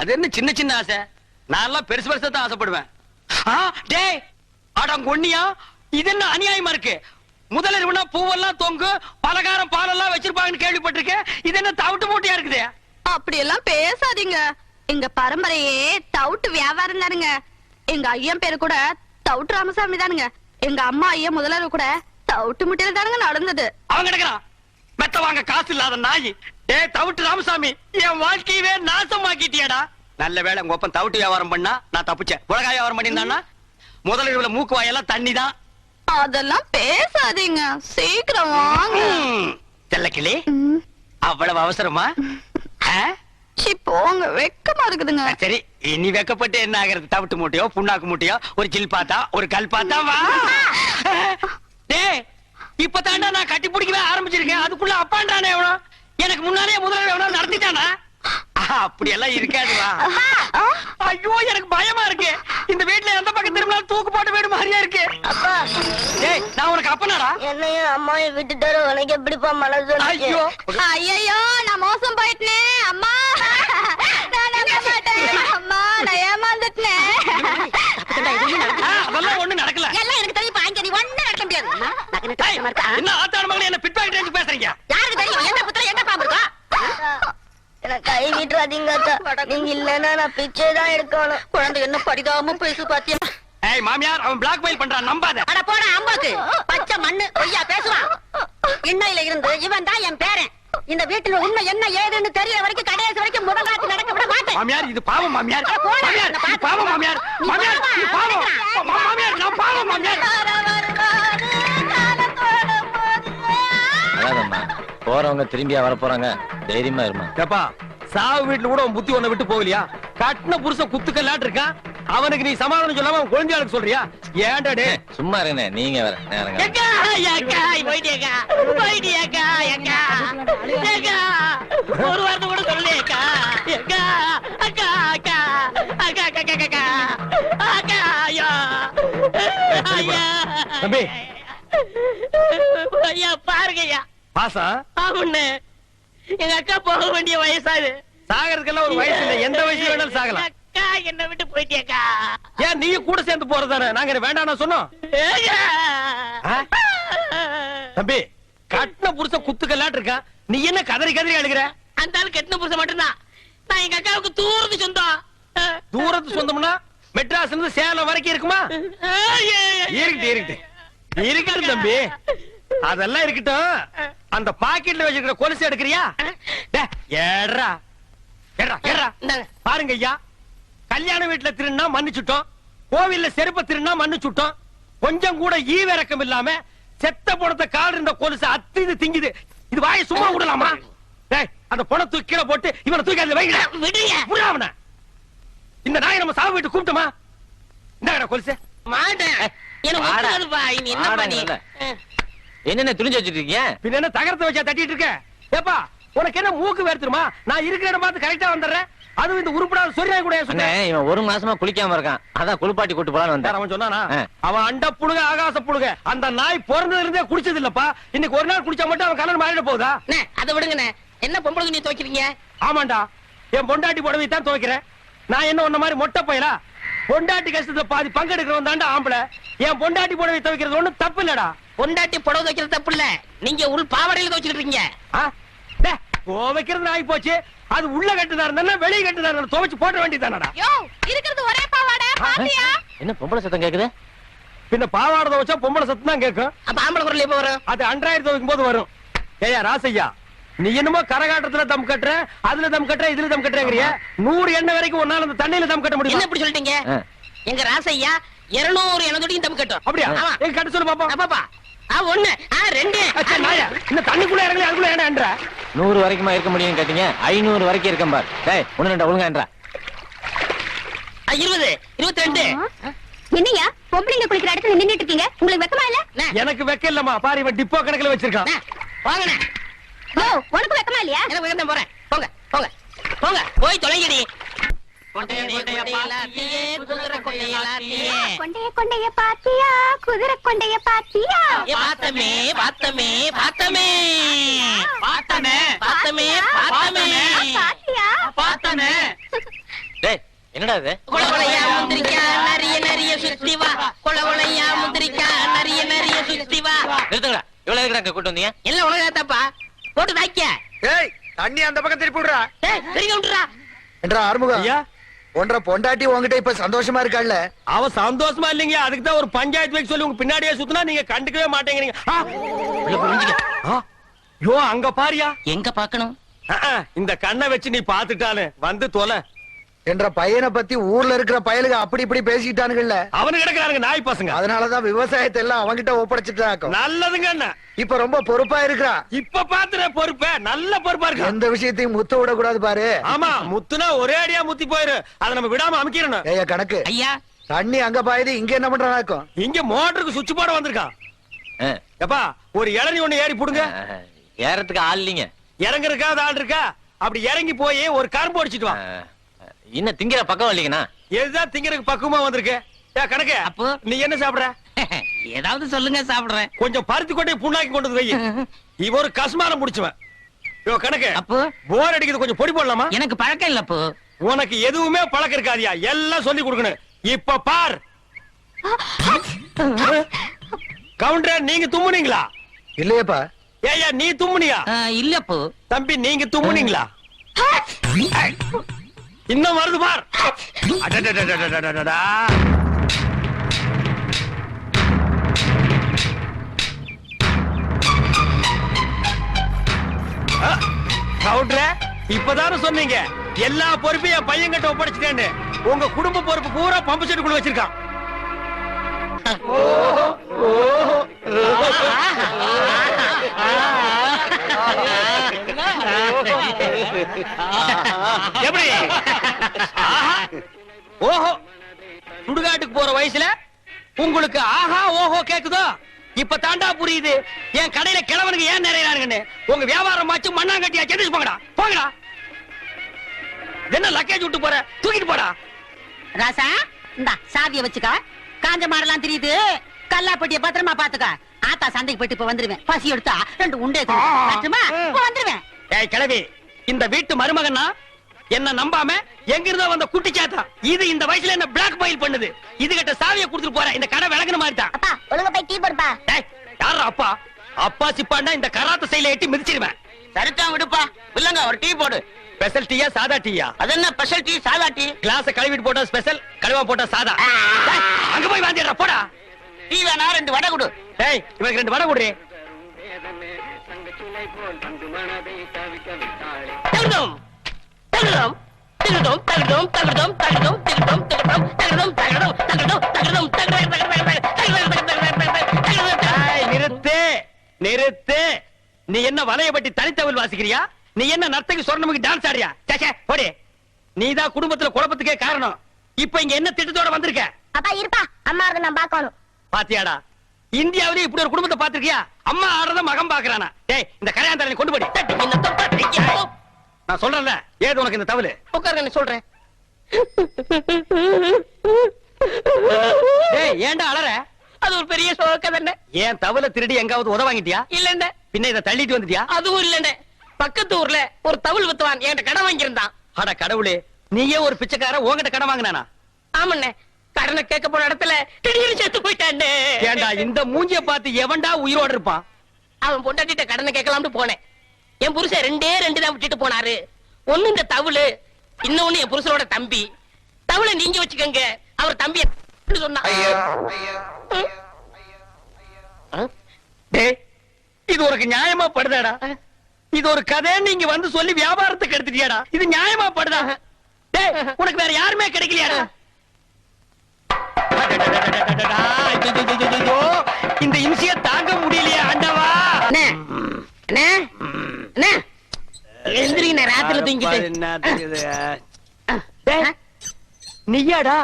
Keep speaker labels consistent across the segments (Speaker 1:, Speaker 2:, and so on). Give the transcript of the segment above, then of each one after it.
Speaker 1: அது என்ன சின்ன சின்ன ஆசை? நான் எல்லாம் பெருசு பெருசா தான் ஆசைப்படுவேன். டேய் அடம் கொன்னியா இது என்ன அநியாயமா இருக்கு? முதல்ல இருவனா பூவெல்லாம் தொங்கு பலகாரம் பாலெல்லாம் வச்சிருப்பாங்கன்னு கேள்விப்பட்டிருக்கேன். இது என்ன தவிட்டு மூட்டையா இருக்குதே?
Speaker 2: அப்படி எல்லாம் பேசாதீங்க. எங்க பரம்பரையே தவுட்டு வியாபாரம் தானுங்க. எங்க ஐயன் பேரு கூட தவுட்டு ராமசாமி தானுங்க. எங்க அம்மா ஐயன் முதலர் கூட தவுட்டு முட்டையில தானுங்க நடந்தது.
Speaker 1: அவன் கிடக்குறான். மெத்த வாங்க காசு இல்லாத நாய். டேய் தவிட்டு ராமசாமி என் வாழ்க்கையவே நாசமாக்கிட்டியாடா. நல்ல வேளை உங்க ஒப்பன் தவிட்டு வியாபாரம் பண்ணா நான் தப்பிச்சேன். உலகாய வியாபாரம் பண்ணியிருந்தானா முதல்ல இவ்வளவு மூக்கு வாயெல்லாம் தண்ணி தான்
Speaker 2: அதெல்லாம் பேசாதீங்க. சீக்கிரம் வாங்க.
Speaker 1: செல்லக்கிளி
Speaker 2: ம்,
Speaker 1: அவ்வளவு அவசரமா?
Speaker 2: போங்க. வெக்கமா இருக்குதுங்க.
Speaker 1: சரி. இனி வெக்கப்பட்டு என்ன ஆகிறது? தவிட்டு மூட்டையோ புண்ணாக்கு மூட்டையோ ஒரு சில் பாத்தா ஒரு கல் பாத்தா வா. டேய் இப்பதாண்டா நான் கட்டி பிடிக்கவே ஆரம்பிச்சிருக்கேன். அதுக்குள்ள அப்பாண்டானே எவனோ எனக்கு முன்னாலே முதல்ல நடத்திட்டானா? அப்படி எல்லாம் இருக்காது ஐயோ எனக்கு பயமா இருக்கு. இந்த வீட்ல எந்த பக்கம் திரும்பினாலும் தூக்கு போட்டு வீடு மாதிரியா இருக்கு.
Speaker 3: அப்பா
Speaker 1: டேய் நான் உனக்கு அப்பனாடா?
Speaker 3: என்னையும் அம்மாவையும் விட்டுட்டாரு உனக்கு எப்படிப்பா மனசு
Speaker 1: ஐயோ.
Speaker 2: ஐயையோ நான் மோசம் போயிட்டேனே அம்மா. நான் நம்ப மாட்டேன். அம்மா நான் ஏமாந்துட்டேன்.
Speaker 1: அதெல்லாம் ஒண்ணு நடக்கல.
Speaker 3: எல்லாம் எனக்கு தெரியும் பாங்க நீ ஒண்ணு நடக்க முடியாது?
Speaker 1: என்ன ஆத்தாடு மகளே என்ன பிட்பாக்கெட் ரேஞ்சு பேசுறீங்க?
Speaker 3: யாருக்கு தெரியும் எந்த புத்தகம் எந்த பாம்பு இருக்கா எனக்கு கை விட்டுறாதீங்க அத்தா. நீங்க இல்லன்னா நான் பிச்சை தான் எடுக்கணும். குழந்தை என்ன பரிதாபமும் பேசு பாத்தியா?
Speaker 1: ஏய் மாமியார் அவன் பிளாக் மெயில் பண்றான் நம்பாத.
Speaker 3: அட போடா அம்பாக்கு. பச்சை மண்ணு பொய்யா பேசுவான் இன்னையில இருந்து இவன் தான் என் பேரன். இந்த வீட்டுல உண்மை என்ன ஏதுன்னு தெரியற வரைக்கும் கடைசி வரைக்கும் முதல் ராத்து நடக்க விட மாட்டேன்.
Speaker 1: மாமியார் இது பாவம் மாமியார். மாமியார் இது பாவம் மாமியார். மாமியார்
Speaker 3: பாவம்,
Speaker 1: இது பாவம். மாமியார் நான் பாவம் மாமியார்.
Speaker 4: அழாதம்மா போறவங்க திரும்பியா வர போறாங்க தைரியமா இருமா.
Speaker 1: ஏப்பா சாவு வீட்டுல கூட உன் புத்தி ஒண்ண விட்டு போகலையா? கட்டின புருஷன் குத்துக்கல்லாட்டு இருக்கான் அவனுக்கு நீ சமாதானம் சொல்லாம அவன் குழந்தையாளுக்கு சொல்றியா? ஏன்டா டே
Speaker 4: சும்மா இருங்க நீங்க வேற
Speaker 5: ஒரு வார்த்தை கூட சொல்லலையேக்கா எக்கா அக்கா அக்கா அக்கா அக்கா அக்கா அக்கா அக்கா ஐயா. ஐயா.
Speaker 1: தம்பி.
Speaker 5: ஐயா பாருங்க ஐயா
Speaker 1: பாசா
Speaker 5: ஆமாண்ணே எங்க அக்கா போக வேண்டிய வயசாது
Speaker 1: சாகறதுக்கெல்லாம் ஒரு வயசு இல்ல. எந்த வயசுல வேணாலும் சாகலாம்.
Speaker 5: அக்கா என்ன விட்டு போயிட்டியக்கா?
Speaker 1: ஏன் நீ கூட சேர்ந்து போறதானே நாங்க என்ன வேண்டாம்னு சொன்னோம்? தம்பி கட்டின புருஷன் குத்துக்கல்லாட்டு இருக்கான். நீ என்ன கதறி கதறி அழுகிற?
Speaker 5: அந்த ஆள் கெட்டின புருஷன் மட்டும்தான். நான் எங்க அக்காவுக்கு தூரத்து சொந்தம்.
Speaker 1: தூரத்து சொந்தம்னா மெட்ராஸ்ல இருந்து சேலம் வரைக்கும் இருக்குமா? இருக்கட்டும் இருக்கட்டும். இருக்கட்டும் தம்பி. அதெல்லாம் இருக்கட்டும். அந்த பாக்கெட்ல வச்சிருக்கிற கொலுசு எடுக்கிறியா?
Speaker 5: இந்தாங்க.
Speaker 1: பாருங்க ஐயா. கல்யாண வீட்டுல திருநா மன்னிச்சுட்டோம். கோவில்ல செருப்ப திருநா மன்னிச்சுட்டோம். கொஞ்சம் கூட ஈவிரக்கம் இல்லாம செத்த பணத்தை கால் இருந்த கொலுசு அத்து இது திங்குது. இது வாயை சும்மா விடலாமா? அந்த பணம் தூக்கி போட்டு இவனை தூக்கி அதுல வைங்க. இந்த நாயை நம்ம சாவு வீட்டு கூப்பிட்டோமா? இந்தாடா கொலுசு.
Speaker 5: மாட்டேன் என்ன.
Speaker 4: என்னென்ன துணிஞ்சு வச்சிட்டு இருக்கீங்க?
Speaker 1: பின்ன என்ன தகரத்தை வச்சா தட்டிட்டு இருக்க? ஏப்பா உனக்கு என்ன மூக்கு வேர்த்துருமா? நான் இருக்கிற இடம் பார்த்து கரெக்டா வந்துடுறேன். அதுவும் இந்த உருப்படாத சொரியா கூட
Speaker 4: அண்ணே
Speaker 1: சொன்னேன்
Speaker 4: இவன் ஒரு மாசமா குளிக்காம இருக்கான். அதான் குளிப்பாட்டி கூட்டு போலான்னு வந்தேன்.
Speaker 1: அவன் சொன்னானா?
Speaker 4: ஆ.
Speaker 1: அவன் அண்ட புழுக ஆகாச புழுக. அந்த நாய் பிறந்ததுல இருந்தே குடிச்சது இல்லப்பா இன்னைக்கு ஒரு நாள் குடிச்சா மட்டும் அவன் கலர் மாறிட போகுதா?
Speaker 5: அண்ணே, அதை விடுங்கண்ணே. என்ன பொம்பளை துணி துவைக்கிறீங்க?
Speaker 1: ஆமாண்டா. என் பொண்டாட்டி புடவை தான் துவைக்கிறேன். நான் என்ன உன்ன மாதிரி மொட்டை பையலா? பொண்டாட்டி கஷ்டத்துல பாதி பங்கெடுக்கிறவன் தாண்டா ஆம்பளை. என் பொண்டாட்டி புடவை துவைக்கிறது ஒண்ணும் தப்பு இல்லடா.
Speaker 5: பொண்டாட்டி புடவை துவைக்கிறது தப்பு இல்ல. நீங்க உள் பாவாடையில துவைச்சிட்டு இருக்கீங்க.
Speaker 1: ஆ? டே, துவைக்கிறது ஆகி போச்சு அது உள்ள கட்டுதா இருந்தா வெளிய கட்டுதா இருந்தா துவைச்சு போட வேண்டியதானடா
Speaker 2: இருக்கிறது ஒரே பாவாடை.
Speaker 4: என்ன பொம்பளை சத்தம் கேக்குது?
Speaker 1: பின்ன பாவாடை துவைச்சா பொம்பளை சத்தம் தான் கேட்கும்
Speaker 5: அப்ப ஆம்பளை குரல் எப்ப வரும்?
Speaker 1: அது அன்றாயிரத்தி துவைக்கும் போது வரும். ஏயா ராசையா நீ என்னமோ கரகாட்டத்துல தம் கட்டுற அதுல தம் கட்டுற இதுல தம் கட்டுறங்கிறிய. நூறு எண்ணெய் வரைக்கும் ஒன்னால அந்த தண்ணியில தம் கட்ட
Speaker 5: என்ன
Speaker 1: முடியும்
Speaker 5: இப்படி சொல்லிட்டீங்க?
Speaker 4: ஆ.
Speaker 5: எங்க ராசையா இருநூறு எண்ணெய் தம் கட்டும்.
Speaker 1: அப்படியா? எங்க கட்ட சொல்லு பாப்போம்.
Speaker 5: அப்பாப்பா ஆ ஒண்ணு. ஆ ரெண்டு.
Speaker 1: இந்த தண்ணிக்குள்ள இறங்கல அதுக்குள்ள ஏன்டா
Speaker 4: நூறு வரைக்குமா இருக்க முடியும்னு கேட்டீங்க. ஐநூறு வரைக்கும் இருக்கேன் பார். டேய் ஒண்ணு ரெண்டா ஒழுங்கான்றா
Speaker 5: இருபது. இருபத்தி ரெண்டு
Speaker 2: என்னையா பொம்பளைங்க குளிக்கிற இடத்துல நின்னுட்டு இருக்கீங்க. உங்களுக்கு வெக்கமா இல்ல?
Speaker 1: எனக்கு வெக்க இல்லம்மா. பாரு இவன் டிப்போ கணக்குல வச்சிருக்கான்.
Speaker 2: யோ உனக்கு வெக்கமா இல்லையா?
Speaker 5: எனக்கு வேகத்தான் போறேன். போங்க போங்க போங்க. போய் தொலைங்கடி. கொண்டைய கொண்டைய பாத்தியே குதிரை கொண்டைய
Speaker 2: பாத்தியா
Speaker 5: பார்த்தமே பார்த்தமே பார்த்தமே. பார்த்தனே பார்த்தமே பார்த்தமே.
Speaker 2: பாத்தியா
Speaker 5: பார்த்தனே
Speaker 4: என்னடா இது?
Speaker 5: முந்திரிக்கா நிறைய நிறைய சுத்தி வா. கொல கொலையா முந்திரிக்கா நிறைய நிறைய சுத்தி வா.
Speaker 4: நிறுத்துங்கடா. இவ்வளவு கூட்டு வந்தீங்க?
Speaker 5: எல்லாம் உலகத்தாப்பா போட்டு தாக்கிய
Speaker 6: ஏய் தண்ணி அந்த பக்கம் திருப்பி விடுறா.
Speaker 5: டேய் பெரிய விட்டுறா
Speaker 6: என்றா ஆறுமுகம்
Speaker 1: ஐயா.
Speaker 6: ஒன்றரை பொண்டாட்டி உங்ககிட்ட இப்ப சந்தோஷமா இருக்காள்ல?
Speaker 1: அவ சந்தோஷமா இல்லைங்க. அதுக்கு தான் ஒரு பஞ்சாயத்து வைக்க சொல்லி உங்க பின்னாடியே சுத்தினா நீங்க கண்டுக்கவே மாட்டேங்கிறீங்க! யோ அங்க பாரியா.
Speaker 5: எங்க பாக்கணும்?
Speaker 1: இந்த கண்ணை வச்சு நீ பாத்துட்டானு வந்து தொலை.
Speaker 6: என்ற பையனை பத்தி ஊர்ல இருக்கிற பயலுக அப்படி இப்படி பேசிக்கிட்டானுங்கல்ல
Speaker 1: அவனு கிடக்குறானுங்க நாய் பசங்க.
Speaker 6: அதனாலதான் விவசாயத்தை எல்லாம் அவங்கிட்ட ஒப்படைச்சிட்டாக்கும்
Speaker 1: நல்லதுங்க அண்ணா.
Speaker 6: இப்ப ரொம்ப பொறுப்பா இருக்கிறா.
Speaker 1: இப்ப பாத்துற பொறுப்ப. நல்ல பொறுப்பா இருக்கு?
Speaker 6: எந்த விஷயத்தையும் முத்த விடக்கூடாது பாரு.
Speaker 1: ஆமா முத்துனா ஒரே அடியா முத்தி போயிரு. அதை நம்ம விடாம அமைக்கிறணும்
Speaker 6: ஏய்யா கணக்கு.
Speaker 5: ஐயா.
Speaker 6: தண்ணி அங்க பாயுது இங்க என்ன பண்றானாக்கும்
Speaker 1: இங்க மோட்டருக்கு சுவிட்ச் போட வந்திருக்கான் எப்பா ஒரு இளநி ஒண்ணு ஏறி புடுங்க.
Speaker 4: ஏறத்துக்கு ஆள் இல்லைங்க.
Speaker 1: இறங்குறக்கா ஆள் இருக்கா? அப்படி இறங்கி போய் ஒரு கரும்பு அடிச்சிட்டு வா.
Speaker 4: இன்னும் திங்கிற பக்கம் இல்லைங்கண்ணா
Speaker 1: எதுதான் திங்கறதுக்கு பக்குவமா வந்திருக்கு? ஏ கணக்கு
Speaker 5: அப்போ?
Speaker 1: நீ என்ன சாப்பிடுற?
Speaker 5: ஏதாவது சொல்லுங்க சாப்பிடுறேன்.
Speaker 1: கொஞ்சம் பருத்தி கொண்டே புண்ணாக்கி கொண்டு வந்து வை. இவ ஒரு கஸ்மாரம் முடிச்சுவன் யோ கணக்கு
Speaker 5: அப்போ?
Speaker 1: போர் அடிக்குது கொஞ்சம் பொடி போடலாமா?
Speaker 5: எனக்கு பழக்கம் இல்ல அப்போ.
Speaker 1: உனக்கு எதுவுமே பழக்கம் இருக்காதியா? எல்லாம் சொல்லி கொடுக்கணும். இப்ப பார். கவுண்டர் நீங்க தும்முனீங்களா?
Speaker 6: இல்லையப்பா.
Speaker 1: ஏய்யா நீ தும்முனியா?
Speaker 5: இல்ல அப்போ.
Speaker 1: தம்பி நீங்க தும்முனீங்களா? இன்னும் வருது பார். இப்பதான சொன்னீங்க. எல்லா பொறுப்பையும் என் பையன் கிட்ட ஒப்படைச்சிட்டேன்னு. உங்க குடும்ப பொறுப்பு பூரா பம்பு செட்டு குழு வச்சிருக்கான் எப்படி? ஓஹோ. சுடுகாட்டுக்கு போற வயசுல உங்களுக்கு ஆஹா ஓஹோ கேக்குதோ? இப்ப தாண்டா புரியுது. என் கடையில கிழவனுக்கு ஏன் நிறையறானுங்கன்னு உங்க வியாபாரம் ஆச்சு மண்ணாங்கட்டியா? செஞ்சு போங்கடா. போங்கடா. என்ன லக்கேஜ் விட்டு போற? தூக்கிட்டு போடா.
Speaker 3: ராசா இந்த சாவிய வச்சுக்க. காஞ்ச மாடலாம் தெரியுது. கல்லாப்பட்டிய பத்திரமா பாத்துக்க ஆத்தா சந்தைக்கு போயிட்டு இப்ப வந்துருவேன். பசி எடுத்தா ரெண்டு உண்டே வந்துருவேன்.
Speaker 1: ஏய் கிழவி இந்த வீட்டு மருமகன்னா என்ன நம்பாம எங்க இருந்தோ வந்த குட்டி சாத்தா. இது இந்த வயசுல என்ன பிளாக் மெயில் பண்ணுது? இது கிட்ட சாவியை கொடுத்துட்டு போற இந்த கடை விளக்குன மாதிரி தான்
Speaker 3: அப்பா ஒழுங்க போய் டீ போடுப்பா.
Speaker 1: டேய், அப்பா? அப்பா சிப்பாண்டா இந்த கராத்த செயல எட்டி மிதிச்சிருவேன்.
Speaker 5: சரிதான் விடுப்பா. இல்லங்க ஒரு டீ போடு.
Speaker 1: ஸ்பெஷல் டீயா சாதா டீயா?
Speaker 5: அது என்ன ஸ்பெஷல் டீ சாதா டீ?
Speaker 1: கிளாஸ கழுவிட்டு போட்டா ஸ்பெஷல் கழுவா போட்டா சாதா. டேய், அங்க போய் வாந்திடுறா போடா.
Speaker 5: டீ வேணா ரெண்டு வடை கொடு.
Speaker 1: டேய் இவனுக்கு ரெண்டு வடை கொடுறே
Speaker 5: தகுதோம் தகுதோம் தகுதோம் தகுதோம் தகுதோம் தகுதோம் தகுதோம் தகுதோம் தகுதோம் தகுதோம் தகுதோம் தகுதோம் தகுதோம்
Speaker 1: டேய், நிறுத்து நிறுத்து நீ என்ன வலையபட்டி தனித்தவள் வாசிக்கிறியா நீ என்ன நர்த்தகி சொர்ணமுக்கு டான்ஸ் ஆடுறியா சேச்சே போடி நீதான் குடும்பத்துல குழப்பத்துக்கே காரணம் இப்ப இங்க என்ன திட்டத்தோட வந்திருக்க
Speaker 3: அப்பா இருப்பா அம்மா நான் பாக்கணும்
Speaker 1: பாத்தியாடா இந்தியாவிலே இப்படி ஒரு குடும்பத்தை பாத்திருக்கியா அம்மா ஆடுறத மகன் பாக்குறானா டேய் இந்த கரையாந்தாரனை கொண்டு போடி. நான் சொல்றேன்ல ஏது உனக்கு இந்த தவளு
Speaker 5: உட்காருங்க சொல்றேன்.
Speaker 1: டேய் ஏன்டா அலற?
Speaker 5: அது ஒரு பெரிய சோக தானே
Speaker 1: ஏன் தவளை திருடி எங்காவது உத வாங்கிட்டியா?
Speaker 5: இல்லண்ட
Speaker 1: பின்ன இதை தள்ளிட்டு வந்துட்டியா?
Speaker 5: அதுவும் இல்லண்ட பக்கத்து ஊர்ல ஒரு தவுள் வித்துவான் என்கிட்ட கடன் வாங்கியிருந்தான்.
Speaker 1: அட கடவுளே நீயே ஒரு பிச்சைக்கார உன்கிட்ட கடன் வாங்கினானா?
Speaker 5: ஆமாண்ணே. கடனை கேட்க போன இடத்துல திடீர்னு செத்து போயிட்டானே.
Speaker 1: ஏண்டா இந்த மூஞ்சிய பார்த்து எவன்டா உயிரோட இருப்பான்?
Speaker 5: அவன் பொண்டாட்டிட்ட கடனை கேட்கலாம்னு போனேன். என் புருஷன் ரெண்டே ரெண்டு தான் விட்டுட்டு போனாரு. ஒண்ணு இந்த தவுளு இன்னொன்னு என் புருஷனோட தம்பி. தவுளை நீங்க வச்சுக்கோங்க. அவர் தம்பிய சொன்னா.
Speaker 1: டேய் இது உனக்கு நியாயமா படுதாடா? இது ஒரு கதை நீங்க வந்து சொல்லி வியாபாரத்துக்கு எடுத்துட்டியாடா? இது நியாயமா படுதா? டேய் உனக்கு வேற யாருமே கிடைக்கலையாடா? இந்த இம்சிய தாங்க முடியலையா ஆண்டவா
Speaker 5: அண்ணே ராத்திரி தூங்கிட்டு
Speaker 1: நீயாடா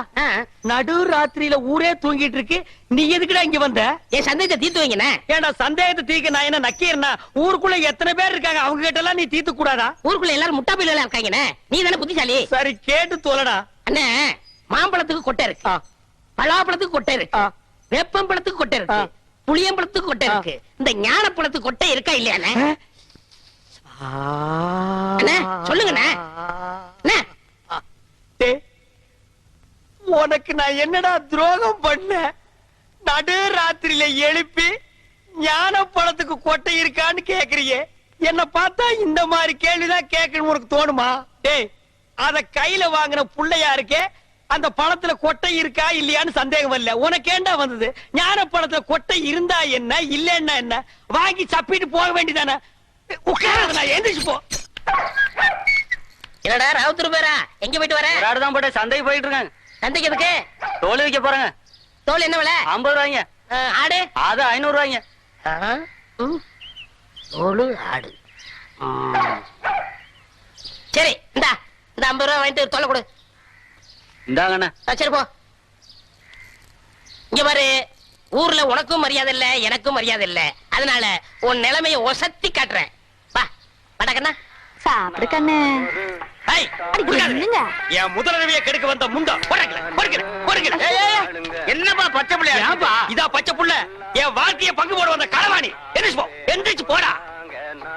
Speaker 1: நடு ராத்திரியில ஊரே தூங்கிட்டு இருக்கு நீ எதுக்குடா இங்க வந்த
Speaker 5: என் சந்தேகத்தை தீர்த்து வைங்கண்ணே
Speaker 1: ஏன்டா சந்தேகத்தை தீக்க நான் என்ன நக்கீரனா ஊருக்குள்ள எத்தனை பேர் இருக்காங்க அவங்க கிட்ட எல்லாம் நீ தீர்த்து கூடாதா
Speaker 5: ஊருக்குள்ள எல்லாரும் முட்டா பிள்ளைகளா இருக்காங்கண்ணே நீ தானே புத்திசாலி
Speaker 1: சரி கேட்டு தோலடா
Speaker 5: அண்ணே மாம்பழத்துக்கு கொட்டை இருக்கு பலாப்பழத்துக்கு கொட்டை இருக்கு.
Speaker 1: ஆ.
Speaker 5: வேப்பம்பழத்துக்கு கொட்டை இருக்கு. புளியம்பழத்துக்கு கொட்டை. இருக்கு. இந்த ஞானப்பழத்துக்கு கொட்டை இருக்கா இல்லையாண்ணே அண்ணே, சொல்லுங்கண்ணே.
Speaker 1: உனக்கு நான் என்னடா துரோகம் பண்ணேன் நடு ராத்திரியில எழுப்பி ஞான பழத்துக்கு கொட்டை இருக்கான்னு கேக்குறியே. என்ன பார்த்தா இந்த மாதிரி கேள்விதான் கேட்கணும் உனக்கு தோணுமா? டேய் அத கையில வாங்கின புள்ளையா இருக்கே அந்த பழத்துல கொட்டை இருக்கா இல்லையான்னு சந்தேகம் இல்ல உனக்கு ஏண்டா வந்தது? ஞான பழத்துல கொட்டை இருந்தா என்ன இல்லன்னா என்ன? வாங்கி சப்பிட்டு போக வேண்டியதானே? உட்காராத நான் எந்திரிச்சு போ.
Speaker 5: என்னடா ராவுத்தூர் பேரா எங்க போயிட்டு வர?
Speaker 1: தான் போட்டு சந்தைக்கு போயிட்டு இருக்காங்க
Speaker 5: சந்தைக்கு எதுக்கு?
Speaker 1: தோல் வைக்க போறாங்க.
Speaker 5: தோல் என்ன விலை?
Speaker 1: ஐம்பது ரூபாய்ங்க.
Speaker 5: ஆடு?
Speaker 1: அது ஐநூறு ரூபாய்ங்க.
Speaker 5: தோலு ஆடு. சரி இந்தா இந்த ஐம்பது ரூபா வாங்கிட்டு தொலை கொடு.
Speaker 1: இந்தாங்கண்ணே.
Speaker 5: சரி போ. இங்க பாரு ஊர்ல உனக்கும் மரியாதை இல்ல எனக்கும் மரியாதை இல்ல. அதனால உன் நிலைமைய ஒசத்தி காட்டுறேன். வா வடக்கண்ணா
Speaker 2: சாப்பிடு கண்ணு?
Speaker 1: என் முதலுதவியை கெடுக்க வந்த. என்னப்பா பச்சை புள்ளையா இதா பச்சை புள்ள. என் வாழ்க்கைய பங்கு போட வந்த களவாணி. எந்திரிச்சு போ எந்திரிச்சு போடா.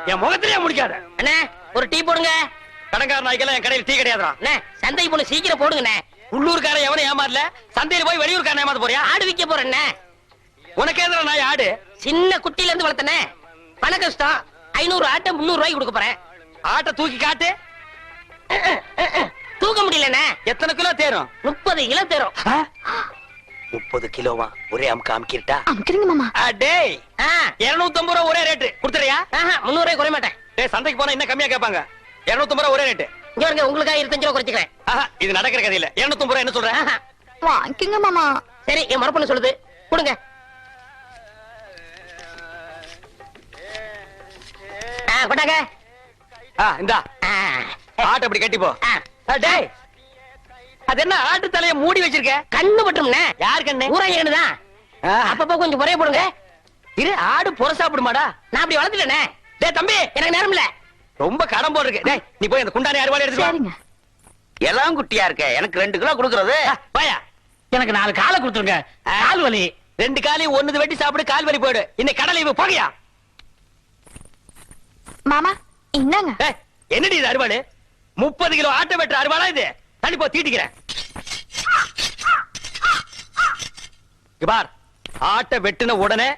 Speaker 1: என் முகத்திலேயே முடிக்காத.
Speaker 5: அண்ணே ஒரு டீ போடுங்க.
Speaker 1: கடங்கார நாய்க்கெல்லாம் என் கடையில் டீ கிடையாதுடா.
Speaker 5: அண்ணே சந்தை பொண்ணு சீக்கிரம் போடுங்கண்ணே.
Speaker 1: உள்ளூர்காரன் எவனும் ஏமாறல சந்தையில போய் வெளியூர்காரன் ஏமாத்த போறியா?
Speaker 5: ஆடு விக்க போறேண்ணே
Speaker 1: உனக்கு எதிர நாய் ஆடு?
Speaker 5: சின்ன குட்டில இருந்து வளர்த்தனே. பண கஷ்டம் ஐநூறு ஆட்டை முந்நூறு ரூபாய்க்கு கொடுக்க போறேன்.
Speaker 1: ஆட்டை தூக்கி காட்டு.
Speaker 5: தூக்க முடியலண்ணே
Speaker 1: எத்தனை கிலோ தேரும்?
Speaker 5: முப்பது கிலோ தரும்.
Speaker 1: முப்பது கிலோவா? ஒரே அமுக்கு அமுக்கிட்டா
Speaker 2: அமுக்கிறீங்க மாமா.
Speaker 1: டேய். இருநூத்தி ஐம்பது ரூபா ஒரே ரேட்டு. கொடுத்துறியா
Speaker 5: ஆஹா, முந்நூறு ரூபாய் குறைய மாட்டேன்.
Speaker 1: டேய் சந்தைக்கு போனா இன்னும் கம்மியா கேட்பாங்க. இருநூத்தி ரூபா ஒரே ரேட்டு.
Speaker 5: இங்க வருங்க உங்களுக்காக இருபத்தஞ்சு ரூபா குறைச்சிக்கிறேன்.
Speaker 1: ஆஹா, இது நடக்கிற கதை இல்ல இருநூத்தி ரூபா என்ன சொல்ற
Speaker 5: ஆஹா,
Speaker 2: வாங்கிக்கங்க மாமா.
Speaker 5: சரி என் மரப்பண்ணு சொல்லுது. கொடுங்க. ஆ, கொண்டாங்க.
Speaker 1: ஆ, இந்தா. ஆட்டை அப்படி கட்டி போ டேய். அது என்ன ஆட்டு தலைய மூடி வச்சிருக்க?
Speaker 5: கண்ணு பட்டும்ண்ணே
Speaker 1: யார் கண்ணு?
Speaker 5: ஊராங்க கண்ணுதான் அப்பப்போ கொஞ்சம் குறைய போடுங்க.
Speaker 1: இரு ஆடு புற சாப்பிடுமாடா
Speaker 5: நான் அப்படி வளர்த்துட்டேனே.
Speaker 1: டேய் தம்பி.
Speaker 5: எனக்கு நேரம் இல்ல
Speaker 1: ரொம்ப கடன் போல் இருக்கு டேய் நீ போய் அந்த குண்டானி அறுவாளை எடுத்து
Speaker 2: சரிங்க.
Speaker 1: எல்லாம் குட்டியா இருக்க. எனக்கு ரெண்டு கிலோ கொடுக்கறது. வாயா
Speaker 5: எனக்கு நாலு காலை கொடுத்துருங்க. கால் வலி.
Speaker 1: ரெண்டு காலையும் ஒண்ணுது வெட்டி சாப்பிடு கால் வலி போயிடு. இன்னைக்கு கடலை இவ போகையா?
Speaker 2: மாமா இந்தாங்க.
Speaker 1: ஏய், என்னடி இது அறுவாடு? முப்பது கிலோ ஆட்டை வெட்டுற அறுவாளா இது? தள்ளி போ தீட்டிக்கிறேன். இங்க பார். ஆட்டை வெட்டின உடனே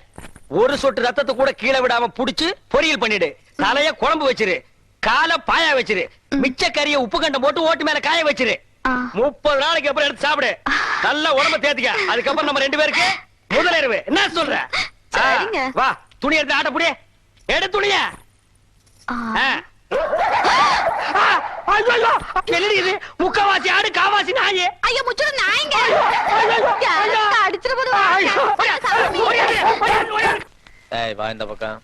Speaker 1: ஒரு சொட்டு ரத்தத்தை கூட கீழே விடாம புடிச்சு பொரியல் பண்ணிடு. தலைய குழம்பு வச்சிரு காலை பாயா வச்சிரு மிச்ச கறிய உப்பு கண்டம் போட்டு ஓட்டு மேல காய வச்சிரு. முப்பது நாளைக்கு அப்புறம் எடுத்து சாப்பிடு. நல்லா உடம்ப தேத்திக்க. அதுக்கப்புறம் நம்ம ரெண்டு பேருக்கு முதலிரவு. என்ன சொல்ற. வா துணி எடுத்து ஆட்ட புடிய எடு துணிய. முக்கவாசி ஆடு காவாசி நாயே.
Speaker 2: ஐயோ முச்சுரு நாயங்க.
Speaker 1: ஐயோ, ஐயோ.
Speaker 2: அடிச்சிட போது
Speaker 1: ஐயோ, ஓடியாரு, ஓடியாரு, ஓடியாரு, ஓடியாரு.
Speaker 4: ஏய் வா இந்த பக்கம்.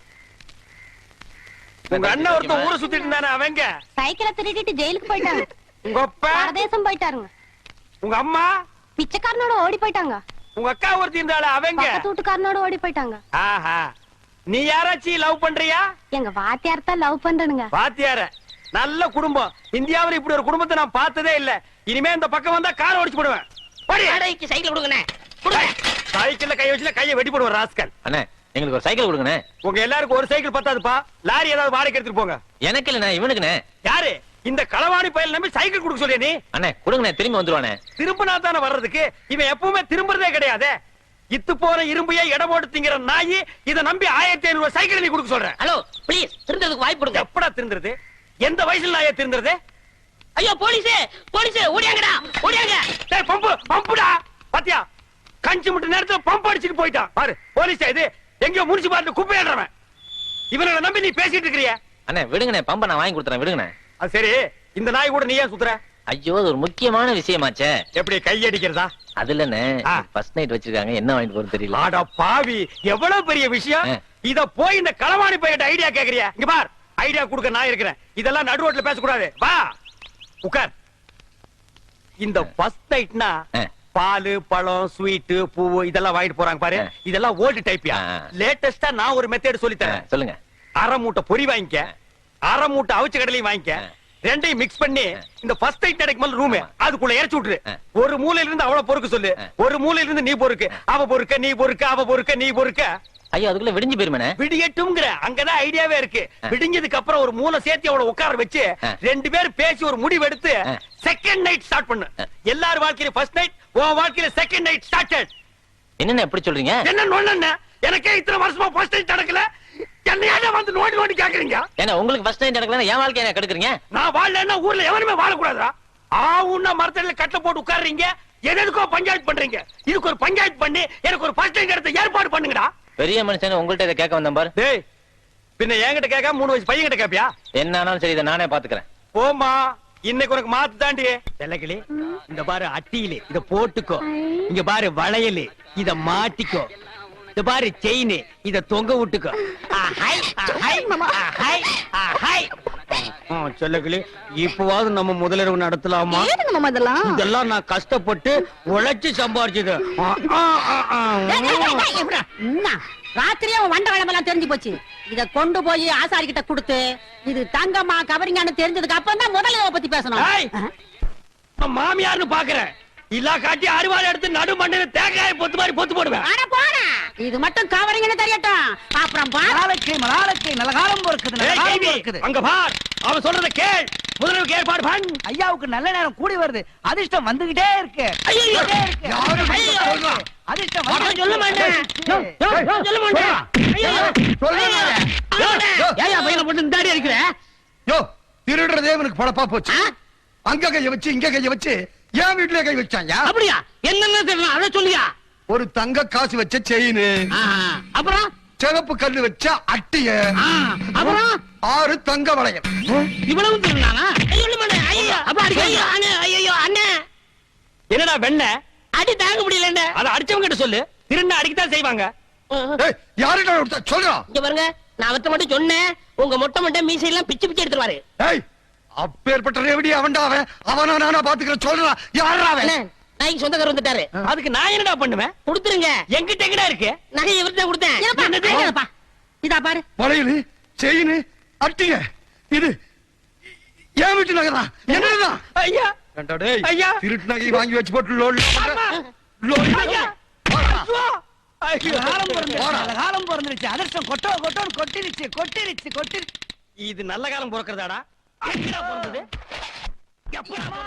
Speaker 1: உங்க அண்ணன் ஒருத்தன் ஊரை சுத்திட்டு இருந்தானே அவங்க
Speaker 2: சைக்கிளை திருடிட்டு ஜெயிலுக்கு போயிட்டாங்க.
Speaker 1: உங்க அப்பா?
Speaker 2: பரதேசம் போயிட்டாருங்க.
Speaker 1: உங்க அம்மா?
Speaker 2: பிச்சைக்காரனோட ஓடி போயிட்டாங்க.
Speaker 1: உங்க அக்கா ஒருத்தி இருந்தாளே அவங்க
Speaker 2: வீட்டுக்காரனோட ஓடி போயிட்டாங்க.
Speaker 1: ஆஹா. நீ யாராச்சும் லவ் பண்றியா?
Speaker 2: எங்க வாத்தியார் தான் லவ் பண்றனுங்க.
Speaker 1: பாத்தியார நல்ல குடும்பம். இந்தியாவுல இப்படி ஒரு குடும்பத்தை நான் பார்த்ததே இல்ல. இனிமே இந்த பக்கம் வந்தா கார் ஓடிச்சு போடுவேன்.
Speaker 5: சைக்கிள் கொடுங்க.
Speaker 1: சைக்கிள்ல கை வச்சுல கையை வெட்டி போடுவேன் ராஸ்கல்.
Speaker 4: அண்ணே எங்களுக்கு ஒரு சைக்கிள் கொடுங்கண்ணே.
Speaker 1: உங்க எல்லாருக்கும் ஒரு சைக்கிள் பத்தாதுப்பா. லாரி ஏதாவது வாடகை எடுத்துட்டு போங்க.
Speaker 4: எனக்கு இல்லண்ணே இவனுக்குண்ணே.
Speaker 1: யாரு? இந்த களவாணி பயல் நம்பி சைக்கிள் கொடுக்க சொல்லியா நீ?
Speaker 4: அண்ணே கொடுங்கண்ணே திரும்பி வந்துருவானே
Speaker 1: திரும்பினா தானே வர்றதுக்கு? இவன் எப்பவுமே திரும்புறதே கிடையாது. இத்து போற இரும்பையே எடை போட்டு திங்கிற நாயி இத நம்பி ஆயிரத்தி ஐநூறு சைக்கிள் நீ கொடுக்க சொல்ற.
Speaker 5: ஹலோ ப்ளீஸ் திருந்ததுக்கு வாய்ப்பு கொடுங்க.
Speaker 1: எப்படா திருந்துறது? எந்த வயசுல நாயே திருந்துறது?
Speaker 5: ஐயோ போலீஸ் போலீஸ் ஓடியாங்கடா ஓடியாங்க.
Speaker 1: டேய் பம்பு பம்புடா. பாத்தியா? கஞ்சி முட்டு நேரத்துல பம்பு அடிச்சிட்டு போயிட்டான். பாரு போலீஸ் இது எங்கயோ முனிசிபாலிட்டி குப்பையாடுறவன். இவனை நம்பி நீ பேசிட்டு இருக்கிறிய?
Speaker 4: அண்ணே விடுங்கண்ணே பம்ப நான் வாங்கி கொடுத்துறேன் விடுங்கண்ணே.
Speaker 1: அது சரி இந்த நாய் கூட நீ ஏன் சுத்துற?
Speaker 4: ஐயோ அது ஒரு முக்கியமான விஷயமாச்சே.
Speaker 1: எப்படி கை அடிக்கிறதா?
Speaker 4: அது இல்லண்ணே. ஃபர்ஸ்ட் நைட் வச்சிருக்காங்க என்ன வாங்கிட்டு போறது தெரியல.
Speaker 1: ஆட பாவி எவ்வளவு பெரிய விஷயம். இத போய் இந்த களவாணி பையிட்ட ஐடியா கேக்குறியா? இங்க பார் ஐடியா கொடுக்க நான் இருக்கிறேன். இதெல்லாம் நடு ரோட்ல பேசக்கூடாது. வா உட்கார். இந்த ஃபர்ஸ்ட் நைட்னா. பாலு பழம் ஸ்வீட் பூ இதெல்லாம் வாங்கிட்டு போறாங்க பாரு. இதெல்லாம் ஓல்டு டைப்யா
Speaker 4: ஆ.
Speaker 1: லேட்டஸ்டா நான் ஒரு மெத்தட் சொல்லி
Speaker 4: ஆ,
Speaker 1: தரேன்
Speaker 4: சொல்லுங்க
Speaker 1: அரை மூட்டை பொரி வாங்கிக்க அரை மூட்டை அவிச்ச கடலையும் வாங்கிக்க. ரெண்டையும் மிக்ஸ் பண்ணி. இந்த ஃபர்ஸ்ட் நைட் கிடைக்கும் ரூம்
Speaker 4: ஆமா.
Speaker 1: அதுக்குள்ள இறச்சி விட்டுரு. ஒரு மூலையில இருந்து அவள பொறுக்க சொல்லு. ஒரு மூலையில இருந்து நீ பொறுக்கு அவ பொறுக்க நீ பொறுக்க அவ பொறுக்க நீ பொறுக்க
Speaker 4: ஐயோ அதுக்குள்ள விடிஞ்சு போயிருமேனே?
Speaker 1: விடியட்டும்ங்கிற அங்கதான் ஐடியாவே இருக்கு. விடிஞ்சதுக்கு அப்புறம் ஒரு மூணை சேர்த்து அவளை உட்கார வச்சு. ரெண்டு பேரும் பேசி ஒரு முடிவு எடுத்து. செகண்ட் நைட் ஸ்டார்ட் பண்ணு. எல்லார் வாழ்க்கையில ஃபர்ஸ்ட் நைட் உன் வாழ்க்கையில செகண்ட் நைட் ஸ்டார்டட்
Speaker 4: என்னென்ன எப்படி சொல்றீங்க?
Speaker 1: என்ன எனக்கே இத்தனை வருஷமா ஃபர்ஸ்ட் நைட் நடக்கல. என்னையாட வந்து நோண்டி நோண்டி கேக்குறீங்க?
Speaker 4: ஏன்னா உங்களுக்கு ஃபர்ஸ்ட் நைட் நடக்கலன்னா என் வாழ்க்கைய என்ன கெடுக்குறீங்க?
Speaker 1: நான் வாழலன்னா ஊர்ல எவனுமே வாழக்கூடாதா ஆவுன்னா மரத்தடியில கட்டை போட்டு உட்கார்றீங்க. எதுக்கோ பஞ்சாயத்து பண்றீங்க. இதுக்கு ஒரு பஞ்சாயத்து பண்ணி எனக்கு ஒரு ஃபர்ஸ்ட் நைட் எடுத்து ஏற்பாடு பண்ணுங்கடா.
Speaker 4: பெரிய மனுஷன் உங்கள்ட்ட இதை கேட்க வந்தேன் பாரு.
Speaker 1: டேய் பின்ன என்கிட்ட கேட்காம மூணு வயசு பையன் கிட்ட கேப்பியா?
Speaker 4: என்ன ஆனாலும் சரி இதை நானே பாத்துக்கிறேன்
Speaker 1: போமா இன்னைக்கு உனக்கு மாத்து தாண்டி. செல்லக்கிளி இந்த பாரு அட்டியில இத போட்டுக்கோ. இங்க பாரு வளையல் இத மாட்டிக்கோ. இந்த பாரு செயின் இத தொங்க விட்டுக்கோ. ஆஹை, ஆஹை, ஆஹை, ஆஹை. செல்லக்கிளி இப்பவாவது நம்ம முதலிரவு நடத்தலாமா?
Speaker 2: இதெல்லாம்
Speaker 1: இதெல்லாம் நான் கஷ்டப்பட்டு உழைச்சு சம்பாரிச்சது?
Speaker 3: ராத்திரியே வண்ட வளமெல்லாம் தெரிஞ்சு போச்சு. இத கொண்டு போய் ஆசாரி கிட்ட கொடுத்து இது தங்கம்மா கவரிங்கான்னு தெரிஞ்சதுக்கு அப்புறம் தான் முதல்ல இதை பத்தி பேசணும்
Speaker 1: மாமியார்னு பாக்குறேன். இல்லா காட்டி அறுவாள் எடுத்து நடு மண்ணில தேங்காய் பொத்து மாதிரி பொத்து போடுவேன்.
Speaker 3: அட போடா. இது மட்டும் கவரிங்னு தெரியட்டும். அப்புறம்
Speaker 7: மலாலக்கை மலாலக்கை நல்ல காலம் பொறுக்குது நல்ல காலம் பொறுக்குது.
Speaker 1: அங்க பார். அவன் சொல்றத கேள். முதல்வருக்கு ஏற்பாடு பண்ண
Speaker 7: ஐயாவுக்கு நல்ல நேரம் கூடி வருது. அதிர்ஷ்டம் வந்துகிட்டே இருக்கு? அதிர்ஷ்டம்
Speaker 1: சொல்ல மாட்டேன். சொல்ல மாட்டேன். இந்தாடி இருக்கிற
Speaker 6: யோ திருடுறதே இவனுக்கு பழப்பா போச்சு. அங்க கைய வச்சு இங்க கைய வச்சு என் வீட்டுல கை வச்சாங்க?
Speaker 1: அப்படியா? என்னென்ன தெரியணும் அதை சொல்லியா.
Speaker 6: ஒரு தங்க காசு வச்ச செயின்
Speaker 1: அப்புறம்?
Speaker 6: சிவப்பு கல்லு வச்ச அட்டிய
Speaker 1: அப்புறம்?
Speaker 6: ஆறு தங்க வளையம்.
Speaker 1: இவ்வளவு திருநானா அப்ப அடிக்க ஐயோ அண்ணே என்னடா வெண்ண? அடி தாங்க முடியல அத அடிச்சவங்க கிட்ட சொல்லு. திருண்ண அடிக்கத்தான் செய்வாங்க.
Speaker 6: கொடுத்தா? சொல்றா
Speaker 5: இங்க பாருங்க நான் அவர்ட்ட மட்டும் சொன்னேன். உங்க மொட்டை மொட்டை மீசை எல்லாம் பிச்சு பிச்சு எடுத்துருவாரு.
Speaker 6: அப்பேற்பட்ட ரேவடி அவன்டா அவன். அவனா நானா பாத்துக்கிறேன் சொல்றா யாரா அவன்?
Speaker 5: நாய்க்கு சொந்தக்காரர் வந்துட்டாரு.
Speaker 1: அதுக்கு நான் என்னடா பண்ணுவேன்?
Speaker 5: கொடுத்துருங்க.
Speaker 1: எங்கிட்ட எங்கடா இருக்கு?
Speaker 5: நகை இவர்தான் கொடுத்தேன்.
Speaker 3: இதா பாரு.
Speaker 6: வளையலு செயின் அட்டிய இது. என் வீட்டு நகரா என்னதான்
Speaker 1: ஐயா. ஐயா.
Speaker 6: திருட்டு நகை வாங்கி வச்சு போட்டு
Speaker 1: ஐயோ.
Speaker 7: நல்ல காலம் பிறந்துருச்சு.
Speaker 6: போடா.
Speaker 7: நல்ல காலம் பிறந்துருச்சு. அதிர்ஷ்டம் கொட்டோ கொட்டோன்னு கொட்டிருச்சு கொட்டிருச்சு கொட்டிருச்சு.
Speaker 1: இது நல்ல காலம் பிறக்கிறதாடா. எப்படா?